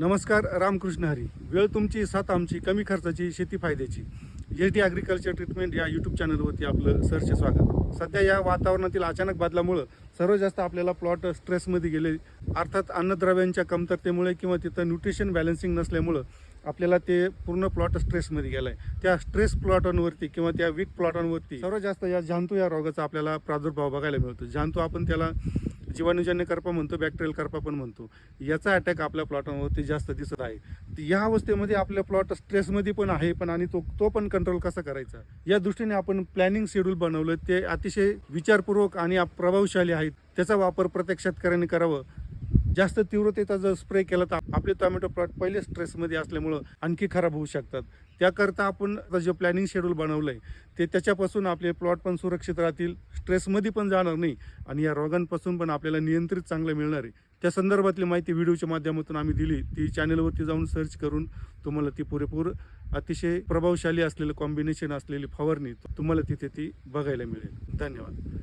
नमस्कार रामकृष्ण हरी. वेळ तुमची साथ आमची कमी खर्चाची शेती फायद्याची. एच डी ॲग्रिकल्चर ट्रीटमेंट या यूट्यूब चॅनलवरती आपलं सरचे स्वागत. सध्या या वातावरणातील अचानक बदलामुळं सर्वात जास्त आपल्याला प्लॉट स्ट्रेसमध्ये गेले. अर्थात अन्नद्रव्यांच्या कमतरतेमुळे किंवा तिथं न्यूट्रिशन बॅलन्सिंग नसल्यामुळं आपल्याला ते पूर्ण प्लॉट स्ट्रेसमध्ये गेलाय. त्या स्ट्रेस प्लॉटांवरती किंवा त्या वीक प्लॉटांवरती सर्वात जास्त या जांतू या रोगाचा आपल्याला प्रादुर्भाव बघायला मिळतो. जांतू आपण त्याला जीवाणूजन्य करपा म्हणतो बॅक्टेरियल करपा पण म्हणतो. याचा अटॅक आपल्या प्लॉटांवरती जास्त दिसत आहे. या अवस्थेमध्ये आपल्या प्लॉट स्ट्रेसमध्ये पण आहे पण आणि तो तो पण कंट्रोल कसा करायचा? या दृष्टीने आपण प्लॅनिंग शेड्यूल बनवलं ते अतिशय विचारपूर्वक आणि प्रभावशाली आहेत. त्याचा वापर प्रत्येक शेतकऱ्यांनी करावं. जास्त तीव्रतेचा जर स्प्रे केला तर आपले टोमॅटो प्लॉट पहिले स्ट्रेसमध्ये असल्यामुळं आणखी खराब होऊ शकतात. त्याकरता आपण आता जे प्लॅनिंग शेड्यूल बनवलं आहे ते त्याच्यापासून आपले प्लॉट पण सुरक्षित राहतील स्ट्रेसमध्ये पण जाणार नाही आणि या रोगांपासून पण आपल्याला नियंत्रित चांगलं मिळणार आहे. त्या संदर्भातली माहिती व्हिडिओच्या माध्यमातून आम्ही दिली. ती चॅनलवरती जाऊन सर्च करून तुम्हाला ती पुरेपूर अतिशय प्रभावशाली असलेलं कॉम्बिनेशन असलेली फवारणी तुम्हाला तिथे ती बघायला मिळेल. धन्यवाद.